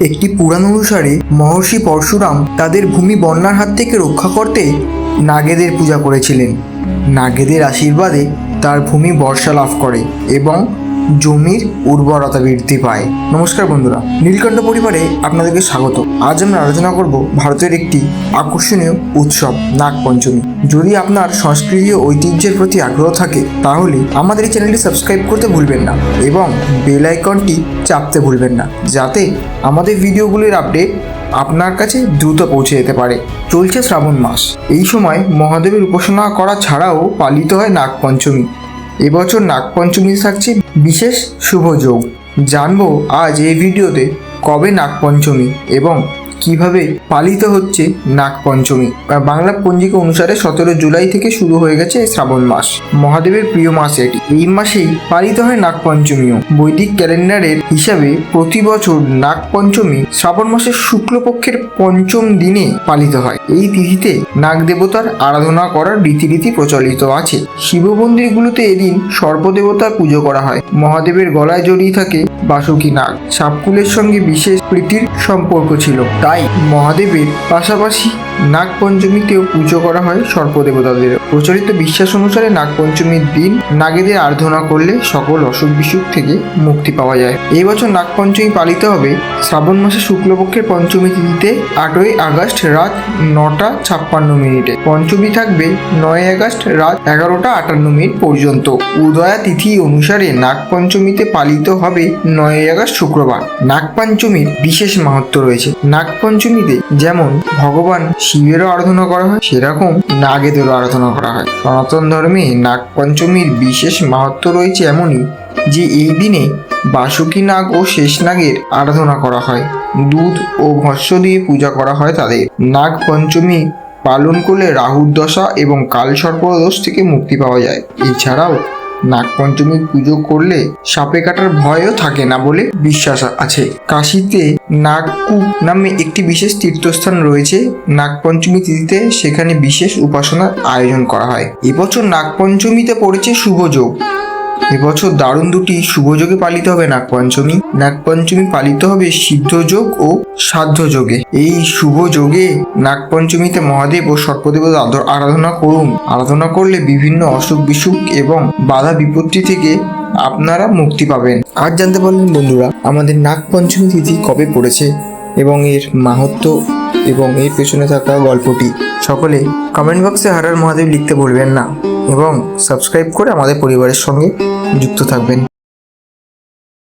একটি পুরাণ অনুসারে মহর্ষি পরশুরাম তাদের ভূমি বন্যার হাত থেকে রক্ষা করতে নাগেদের পূজা করেছিলেন। নাগেদের আশীর্বাদে তার ভূমি বর্ষা লাভ করে এবং জমির উর্বরতা বৃদ্ধি পায়। নমস্কার বন্ধুরা, নীলকণ্ঠ পরিবারে আপনাদেরকে স্বাগত। আজ আমরা আলোচনা করব ভারতের একটি আকর্ষণীয় উৎসব, নাগপঞ্চমী। যদি আপনার সংস্কৃতি ও ঐতিহ্যের প্রতি আগ্রহ থাকে, তাহলে আমাদের এই চ্যানেলটি সাবস্ক্রাইব করতে ভুলবেন না এবং বেল আইকনটি চাপতে ভুলবেন না, যাতে আমাদের ভিডিওগুলির আপডেট আপনার কাছে দ্রুত পৌঁছে যেতে পারে। চলছে শ্রাবণ মাস। এই সময় মহাদেবের উপাসনা করা ছাড়াও পালিত হয় নাগপঞ্চমী। এবছর নাগপঞ্চমী থাকছে বিশেষ শুভযোগ জানব আজ এই ভিডিওতে কবে নাগপঞ্চমী এবং কীভাবে পালিত হচ্ছে নাগপঞ্চমী? আহ, বাংলা পঞ্জিকা অনুসারে সতেরো জুলাই থেকে শুরু হয়ে গেছে শ্রাবণ মাস। মহাদেবের প্রিয় মাস এটি। এই মাসেই পালিত হয় নাগপঞ্চমীও। বৈদিক ক্যালেন্ডারের হিসাবে প্রতি বছর নাগপঞ্চমী শ্রাবণ মাসের শুক্লপক্ষের পঞ্চম দিনে পালিত হয়। এই তিথিতে নাগ দেবতার আরাধনা করার রীতিরীতি প্রচলিত আছে। শিব মন্দিরগুলোতে এদিন সর্পদেবতার পুজো করা হয়। মহাদেবের গলায় জড়িয়ে থাকে বাসুকী নাগ। সাপকুলের সঙ্গে বিশেষ প্রীতির সম্পর্ক ছিল। তাই মহাদেবের পাশাপাশি নাগপঞ্চমীতেও পুজো করা হয় সর্পদেবতাদের। প্রচলিত বিশ্বাস অনুসারে নাগপঞ্চমীর দিন নাগেদের আরাধনা করলে সকল অসুখ বিসুখ থেকে মুক্তি পাওয়া যায়। এই বছর নাগপঞ্চমী পালিত হবে। শ্রাবণ মাসে শুক্লপক্ষের পঞ্চমী তিথিতে আটই আগস্ট রাত নটা ছাপ্পান্ন মিনিটে। পঞ্চমী থাকবে নয় আগস্ট রাত এগারোটা আটান্ন মিনিট পর্যন্ত। উদয়া তিথি অনুসারে নাগপঞ্চমীতে পালিত হবে নয় আগস্ট শুক্রবার। নাগপঞ্চমীর বিশেষ মাহাত্ম রয়েছে। নাগপঞ্চমীতে যেমন ভগবান শিবেরও আরাধনা করা হয়, সেরকম নাগেদেরও আরাধনা করা হয়। সনাতন ধর্মে নাগপঞ্চমীর বিশেষ মাহাত্ম রয়েছে এমনই যে, এই দিনে বাসুকী নাগ ও শেষ নাগের আরাধনা করা হয়। দুধ ও ভস্য দিয়ে পূজা করা হয় তাদের। নাগ পঞ্চমী পালন করলে রাহুর দশা এবং কাল সর্পদোষ থেকে মুক্তি পাওয়া যায়। এছাড়াও নাগপঞ্চমীর পুজো করলে সাপে কাটার ভয়ও থাকে না বলে বিশ্বাস আছে। কাশিতে নাগকূপ নামে একটি বিশেষ তীর্থস্থান রয়েছে। নাগপঞ্চমী তিথিতে সেখানে বিশেষ উপাসনার আয়োজন করা হয়। এবছর নাগপঞ্চমীতে পড়েছে শুভ যোগ। এবছর দারুণ দুটি শুভযোগে পালিত হবে নাগপঞ্চমী। নাগপঞ্চমী পালিত হবে সিদ্ধযোগ ও সাধ্য যোগে। এই শুভ যোগে নাগপঞ্চমীতে মহাদেব ও সর্পদেবতা আরাধনা করুন। আরাধনা করলে বিভিন্ন অসুখ বিসুখ এবং বাধা বিপত্তি থেকে আপনারা মুক্তি পাবেন। আজ জানতে পারলেন বন্ধুরা, আমাদের নাগপঞ্চমী তিথি কবে পড়েছে এবং এর মাহাত্ম এবং এর পেছনে থাকা গল্পটি। সকলে কমেন্ট বক্সে হারার মহাদেব লিখতে ভুলবেন না এবং সাবস্ক্রাইব করে আমাদের পরিবারের সঙ্গে যুক্ত থাকবেন।